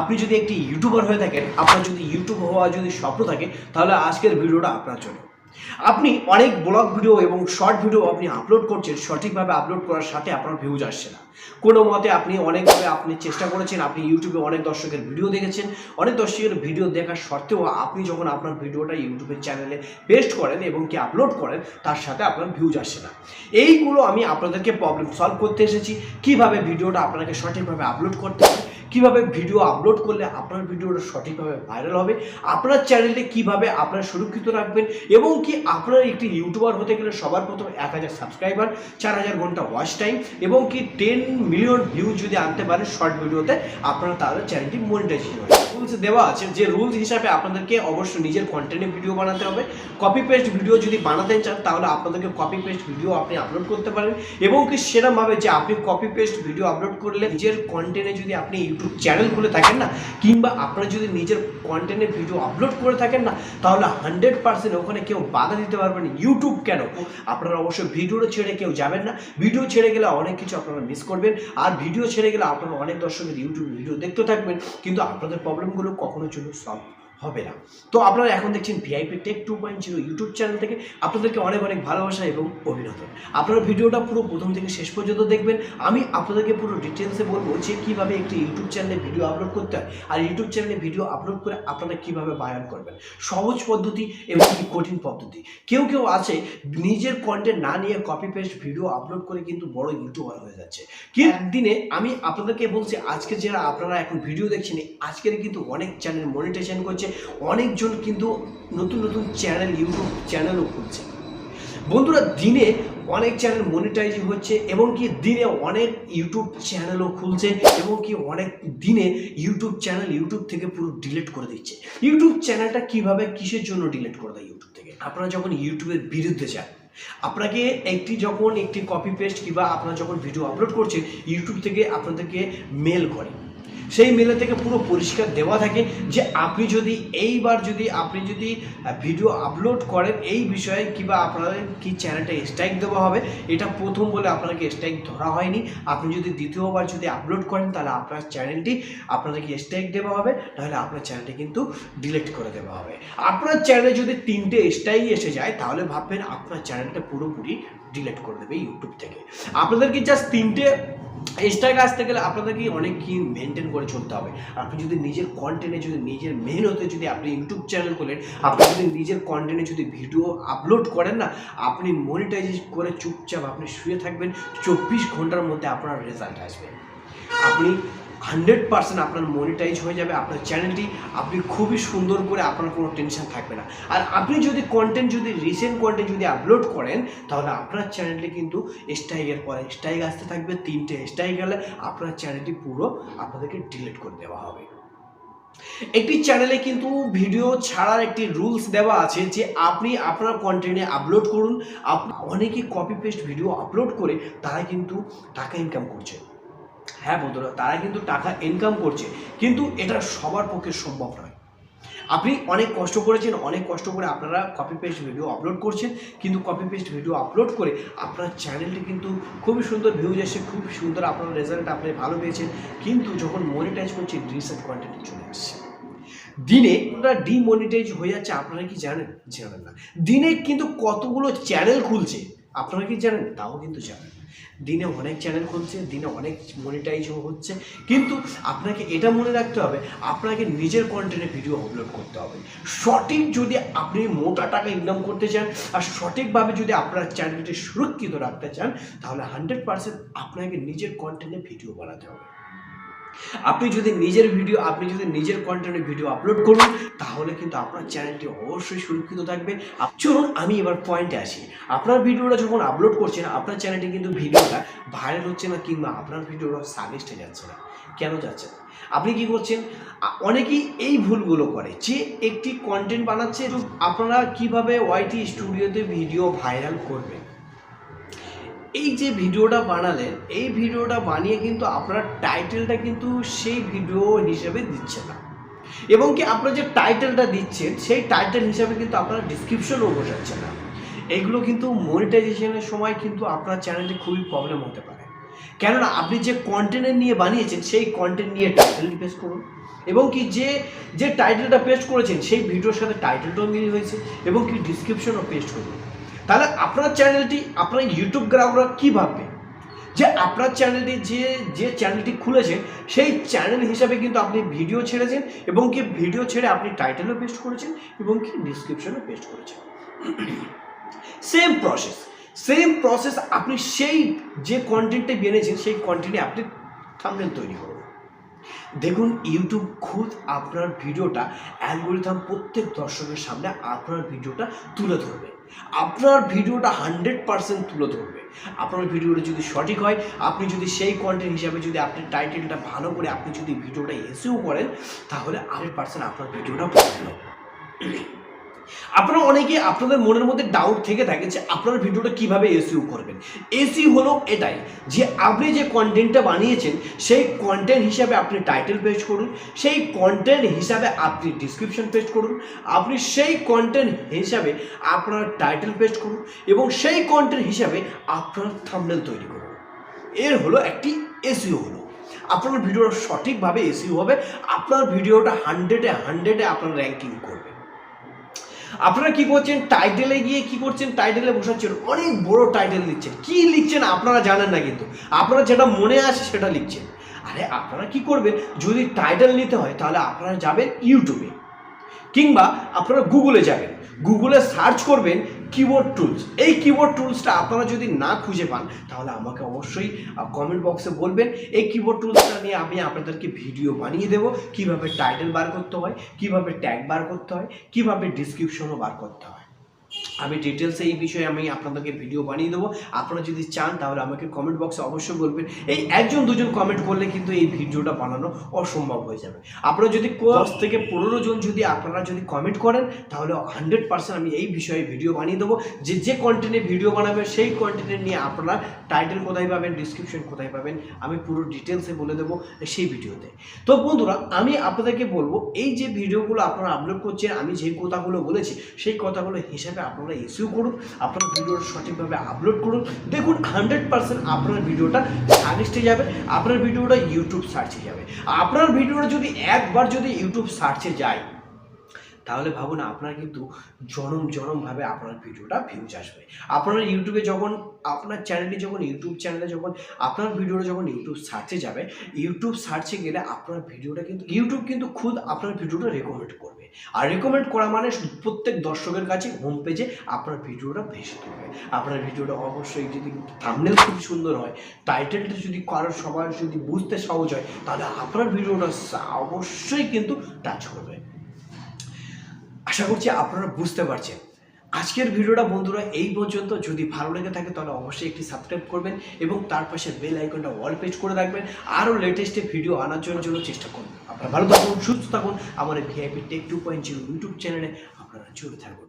আপনি যদি একটি ইউটিউবার হয়ে থাকেন, আপনার যদি ইউটিউব হওয়া যদি স্বপ্ন থাকে, তাহলে আজকের ভিডিওটা আপনার জন্য। আপনি অনেক ব্লগ ভিডিও এবং শর্ট ভিডিও আপনি আপলোড করছেন, সঠিকভাবে আপলোড করার সাথে আপনার ভিউজ আসছে না। কোনো মতে আপনি অনেকভাবে আপনি চেষ্টা করেছেন, আপনি ইউটিউবে অনেক দর্শকের ভিডিও দেখেছেন। অনেক দর্শকের ভিডিও দেখার সত্ত্বেও আপনি যখন আপনার ভিডিওটা ইউটিউবের চ্যানেলে পেস্ট করেন এবং কি আপলোড করেন, তার সাথে আপনার ভিউজ আসে না। এইগুলো আমি আপনাদেরকে প্রবলেম সলভ করতে এসেছি। কীভাবে ভিডিওটা আপনাকে সঠিকভাবে আপলোড করতে হবে কীভাবে ভিডিও আপলোড করলে আপনার ভিডিওটা সঠিকভাবে ভাইরাল হবে, আপনার চ্যানেলে কীভাবে আপনার সুরক্ষিত রাখবেন এবং কি আপনার একটি ইউটিউবার হতে গেলে সবার প্রথম এক হাজার সাবস্ক্রাইবার চার হাজার ঘণ্টা ওয়াচ টাইম এবং কি টেন মিলিয়ন ভিউ যদি আনতে পারেন শর্ট ভিডিওতে আপনারা তাহলে চ্যানেলটি মনিটাইজেশন হবে রুলস দেওয়া আছে, যে রুলস হিসাবে আপনাদেরকে অবশ্যই নিজের কন্টেন্টে ভিডিও বানাতে হবে। কপি পেস্ট ভিডিও যদি বানাতে চান, তাহলে আপনাদেরকে কপি পেস্ট ভিডিও আপনি আপলোড করতে পারেন। এবং কি সেরকমভাবে যে আপনি কপি পেস্ট ভিডিও আপলোড করলে নিজের কন্টেন্টে যদি আপনি ইউটিউব চ্যানেল খুলে থাকেন না, কিংবা আপনারা যদি নিজের কন্টেন্টে ভিডিও আপলোড করে থাকেন না, তাহলে হান্ড্রেড পার্সেন্ট ওখানে কেউ বাধা দিতে পারবেন ইউটিউব কেন? আপনারা অবশ্যই ভিডিওটা ছেড়ে কেউ যাবেন না। ভিডিও ছেড়ে গেলে অনেক কিছু আপনারা মিস করবেন। আর ভিডিও ছেড়ে গেলে আপনারা অনেক দর্শকের ইউটিউব ভিডিও দেখতে থাকবেন। কিন্তু আপনাদের প্রবলেমগুলো কখনো জন্য সলভ হবে না। তো আপনারা এখন দেখছেন VIP tech two point zero YouTube channel থেকে আপনাদেরকে অনেক অনেক ভালোবাসা এবং অভিনন্দন। আপনারা ভিডিওটা পুরো প্রথম থেকে শেষ পর্যন্ত দেখবেন। আমি আপনাদেরকে পুরো ডিটেলসে বলব যে কীভাবে একটি ইউটিউব চ্যানেলে ভিডিও আপলোড করতে হয় আর ইউটিউব চ্যানেলে ভিডিও আপলোড করে আপনারা কীভাবে ভাইরাল করবেন। সহজ পদ্ধতি এবং কি কঠিন পদ্ধতি। কেউ কেউ আছে নিজের কন্টেন্ট না নিয়ে কপি পেস্ট ভিডিও আপলোড করে কিন্তু বড় ইউটিউবার হয়ে যাচ্ছে। কি একদিনে আমি আপনাদেরকে বলছি আজকে যারা আপনারা এখন ভিডিও দেখছেন আজকের কিন্তু অনেক চ্যানেল মনিটাইজেশন করছে। অনেকজন কিন্তু নতুন নতুন চ্যানেল ইউটিউব চ্যানেলও খুলছে। বন্ধুরা, দিনে অনেক চ্যানেল মনিটাইজ হচ্ছে এবং কি দিনে অনেক ইউটিউব চ্যানেলও খুলছে এবং কি অনেক দিনে ইউটিউব চ্যানেল ইউটিউব থেকে পুরো ডিলিট করে দিচ্ছে। ইউটিউব চ্যানেলটা কীভাবে, কিসের জন্য ডিলিট করে দেয় ইউটিউব থেকে? আপনারা যখন ইউটিউবের বিরুদ্ধে যান, আপনাকে একটি যখন একটি কপি পেস্ট কিংবা আপনারা যখন ভিডিও আপলোড করছেন ইউটিউব থেকে আপনাদেরকে মেল করে। সেই মেলে থেকে পুরো পরিষ্কার দেওয়া থাকে যে আপনি যদি এইবার যদি আপনি যদি ভিডিও আপলোড করেন এই বিষয়ে কিংবা আপনাদের কি চ্যানেলটা স্ট্রাইক দেওয়া হবে, এটা প্রথম বলে আপনাকে স্ট্রাইক ধরা হয়নি। আপনি যদি দ্বিতীয়বার যদি আপলোড করেন, তাহলে আপনার চ্যানেলটি আপনাদেরকে স্ট্রাইক দেওয়া হবে, নাহলে আপনার চ্যানেলটি কিন্তু ডিলিট করে দেওয়া হবে। আপনার চ্যানেলে যদি তিনটে স্ট্রাইক এসে যায়, তাহলে ভাববেন আপনার চ্যানেলটা পুরোপুরি ডিলিট করে দেবে ইউটিউব থেকে। আপনাদেরকে জাস্ট তিনটে স্ট্রাইক আসতে গেলে আপনাদেরকে অনেক কি মেনটেন করে চলতে হবে। আপনি যদি নিজের কন্টেন্টে যদি নিজের মেহনতে যদি আপনি ইউটিউব চ্যানেল খোলেন, আপনি যদি নিজের কন্টেন্টে যদি ভিডিও আপলোড করেন না, আপনি মনিটাইজ করে চুপচাপ আপনি শুয়ে থাকবেন, চব্বিশ ঘণ্টার মধ্যে আপনার রেজাল্ট আসবে। আপনি হান্ড্রেড পার্সেন্ট আপনার মনিটাইজ হয়ে যাবে, আপনার চ্যানেলটি আপনি খুবই সুন্দর করে আপনার কোনো টেনশন থাকবে না। আর আপনি যদি কন্টেন্ট যদি রিসেন্ট কন্টেন্ট যদি আপলোড করেন, তাহলে আপনার চ্যানেলটি কিন্তু স্ট্রাইকের পরে স্ট্রাইক আসতে থাকবে তিনটে স্ট্রাইক গেলে আপনার চ্যানেলটি পুরো আপনাদেরকে ডিলিট করে দেওয়া হবে। একটি চ্যানেলে কিন্তু ভিডিও ছাড়ার একটি রুলস দেওয়া আছে যে আপনি আপনার কন্টেন্টে আপলোড করুন। অনেকে কপি পেস্ট ভিডিও আপলোড করে তারা কিন্তু টাকা ইনকাম করছে। হ্যাঁ বন্ধুরা তারা কিন্তু টাকা ইনকাম করছে। কিন্তু এটা সবার পক্ষে সম্ভব নয়। আপনি অনেক কষ্ট করেছেন, অনেক কষ্ট করে আপনারা কপি পেস্ট ভিডিও আপলোড করছেন, কিন্তু কপি পেস্ট ভিডিও আপলোড করে আপনার চ্যানেলটি কিন্তু খুবই সুন্দর ভিউজ এসে খুব সুন্দর, আপনার রেজাল্ট আপনি ভালো পেয়েছেন, কিন্তু যখন মনিটাইজ করছেন রিসেন্ট কন্টেন্ট চলে আসছে। দিনে ওটা ডিমনিটাইজ হয়ে যাচ্ছে, আপনারা কি জানেন? জানেন না। দিনে কিন্তু কতগুলো চ্যানেল খুলছে আপনারা কি জানেন? তাও কিন্তু জানেন। দিনে অনেক চ্যানেল খুলছে, দিনে অনেক মনিটাইজ হচ্ছে। কিন্তু আপনাকে এটা মনে রাখতে হবে, আপনাকে নিজের কন্টেন্টে ভিডিও আপলোড করতে হবে। সঠিক যদি আপনি মোটা টাকা ইনকাম করতে চান, আর সঠিকভাবে যদি আপনার চ্যানেলটি সুরক্ষিত রাখতে চান, তাহলে হান্ড্রেড পার্সেন্ট আপনাকে নিজের কন্টেন্টে ভিডিও বানাতে হবে। আপনি যদি নিজের ভিডিও আপনি যদি নিজের কন্টেন্টে ভিডিও আপলোড করুন, তাহলে কিন্তু আপনার চ্যানেলটি অবশ্যই সুরক্ষিত থাকবে। চলুন, আমি এবার পয়েন্টে আসি। আপনার ভিডিওটা যখন আপলোড করছেন, আপনার চ্যানেলটি কিন্তু ভিডিওটা ভাইরাল হচ্ছে না কিংবা আপনার ভিডিওটা সাজেস্টে যাচ্ছে না। কেন যাচ্ছে না? আপনি কি করছেন? অনেকেই এই ভুলগুলো করে যে একটি কন্টেন্ট বানাচ্ছে আপনারা কীভাবে ওয়াইটি স্টুডিওতে ভিডিও ভাইরাল করবেন এই যে ভিডিওটা বানালেন, এই ভিডিওটা বানিয়ে কিন্তু আপনার টাইটেলটা কিন্তু সেই ভিডিও হিসেবে দিচ্ছে না। এবং কি আপনার যে টাইটেলটা দিচ্ছেন, সেই টাইটেল হিসাবে কিন্তু আপনারা ডিসক্রিপশনও বসাচ্ছেন না। এগুলো কিন্তু মনিটাইজেশনের সময় কিন্তু আপনার চ্যানেলটি খুবই প্রবলেম হতে পারে। কেননা আপনি যে কন্টেন্ট নিয়ে বানিয়েছেন, সেই কন্টেন্ট নিয়ে টাইটেল পেস্ট করুন। এবং কি যে যে টাইটেলটা পেস্ট করেছেন, সেই ভিডিওর সাথে টাইটেলটাও মিল হয়েছে। এবং কি ডিসক্রিপশনও পেস্ট করুন। তাহলে আপনার চ্যানেলটি, আপনার ইউটিউব গ্রাহকরা কী ভাববে? যে আপনার চ্যানেলটি, যে যে চ্যানেলটি খুলেছেন সেই চ্যানেল হিসাবে কিন্তু আপনি ভিডিও ছেড়েছেন এবং কি ভিডিও ছেড়ে আপনি টাইটেলও পেস্ট করেছেন এবং কি ডিসক্রিপশনও পেস্ট করেছেন। সেম প্রসেস সেম প্রসেস আপনি সেই যে কন্টেন্টে বেনেছেন সেই কন্টেন্টে আপনি থামনেল তৈরি করুন। দেখুন ইউটিউব খুদ আপনার ভিডিওটা অ্যালগোরিথাম প্রত্যেক দর্শকের সামনে আপনার ভিডিওটা তুলে ধরবে। আপনার ভিডিওটা হান্ড্রেড পার্সেন্ট তুলে ধরবে। আপনার ভিডিওটা যদি সঠিক হয়, আপনি যদি সেই কন্টেন্ট হিসাবে যদি আপনি টাইটেলটা ভালো করে আপনি যদি ভিডিওটা এসেও করেন, তাহলে হান্ড্রেড পার্সেন্ট আপনার ভিডিওটা ভালো আপনারা অনেকে আপনাদের মনের মধ্যে ডাউট থেকে থাকে যে আপনার ভিডিওটা কীভাবে এসইউ করবেন। এসইউ হলো এটাই যে আপনি যে কন্টেন্টটা বানিয়েছেন, সেই কন্টেন্ট হিসাবে আপনি টাইটেল পেস্ট করুন, সেই কন্টেন্ট হিসাবে আপনি ডিসক্রিপশন পেস্ট করুন, আপনি সেই কন্টেন্ট হিসাবে আপনার টাইটেল পেস্ট করুন এবং সেই কন্টেন্ট হিসাবে আপনার থাম্বনেল তৈরি করুন। এর হলো একটি এসইউ হলো। আপনার ভিডিওটা সঠিকভাবে এসইউ হবে, আপনার ভিডিওটা হান্ড্রেডে হান্ড্রেডে আপনার র্যাঙ্কিং করবে। আপনারা কি করছেন? টাইটেলে গিয়ে কি করছেন? টাইটেলে বসাচ্ছেন। অনেক বড় টাইটেল লিখছেন। কি লিখছেন আপনারা জানেন না কিন্তু। আপনারা যেটা মনে আসে সেটা লিখছেন। আরে, আপনারা কি করবেন? যদি টাইটেল নিতে হয়, তাহলে আপনারা যাবেন ইউটিউবে কিংবা আপনারা গুগলে যাবেন। গুগলে সার্চ করবেন কিবোর্ড টুলস এই কিবোর্ড টুলসটা আপনারা যদি না খুঁজে পান, তাহলে আমাকে অবশ্যই কমেন্ট বক্সে বলবেন। এই কিবোর্ড টুলসটা নিয়ে আমি আপনাদেরকে ভিডিও বানিয়ে দেবো। কীভাবে টাইটেল বার করতে হয়, কীভাবে ট্যাগ বার করতে হয়, কীভাবে ডিসক্রিপশনও বার করতে হয়। আমি ডিটেলসে এই বিষয়ে আমি আপনাদেরকে ভিডিও বানিয়ে দেবো। আপনারা যদি চান, তাহলে আমাকে কমেন্ট বক্সে অবশ্যই বলবেন। এই একজন, দুজন কমেন্ট করলে কিন্তু এই ভিডিওটা বানানো অসম্ভব হয়ে যাবে। আপনারা যদি দশ থেকে পনেরো জন যদি আপনারা যদি কমেন্ট করেন, তাহলে হান্ড্রেড পার্সেন্ট আমি এই বিষয়ে ভিডিও বানিয়ে দেবো। যে যে কন্টেন্টে ভিডিও বানাবে সেই কন্টেন্টের নিয়ে আপনারা টাইটেল কোথায় পাবেন ডিসক্রিপশন কোথায় পাবেন, আমি পুরো ডিটেলসে বলে দেবো সেই ভিডিওতে তো বন্ধুরা, আমি আপনাদেরকে বলব, এই যে ভিডিওগুলো আপনারা আপলোড করছেন, আমি যে কথাগুলো বলেছি, সেই কথাগুলো হিসাবে আপনারা ইস্যু করুন, আপনার ভিডিওটা সঠিকভাবে আপলোড করুন। দেখুন হান্ড্রেড পার্সেন্ট আপনার ভিডিওটা সাজেস্টে যাবে, আপনার ভিডিওটা ইউটিউব সার্চে যাবে। আপনার ভিডিওটা যদি একবার যদি ইউটিউব সার্চে যায়, তাহলে ভাবুন আপনার কিন্তু জনম জনমভাবে আপনার ভিডিওটা ভিউজ আসবে। আপনার ইউটিউবে যখন, আপনার চ্যানেলটি যখন ইউটিউব চ্যানেলে যখন, আপনার ভিডিওটা যখন ইউটিউব সার্চে যাবে ইউটিউব সার্চে গেলে আপনার ভিডিওটা কিন্তু ইউটিউব কিন্তু খুদ আপনার ভিডিওটা রেকমেন্ড করবে। আর রেকমেন্ড করা মানে প্রত্যেক দর্শকের কাছে হোম পেজে আপনার ভিডিওটা ভেসে তুলবে আপনার ভিডিওটা অবশ্যই যদি থামনেল খুব সুন্দর হয় টাইটেলটা যদি কারোর সবার যদি বুঝতে সহজ হয়, তাহলে আপনার ভিডিওটা অবশ্যই কিন্তু টাচ করবে। আশা করছি আপনারা বুঝতে পারছেন। আজকের ভিডিওটা বন্ধুরা এই পর্যন্ত। যদি ভালো লেগে থাকে তাহলে অবশ্যই একটি সাবস্ক্রাইব করবেন এবং তার পাশে বেল আইকনটা ওয়াল পেজ করে রাখবেন। আরও লেটেস্টে ভিডিও আনার জন্য চেষ্টা করুন। আপনারা ভালো থাকুন, সুস্থ থাকুন। আমার VIP tech two point zero YouTube চ্যানেলে আপনারা জুড়ে থাকুন।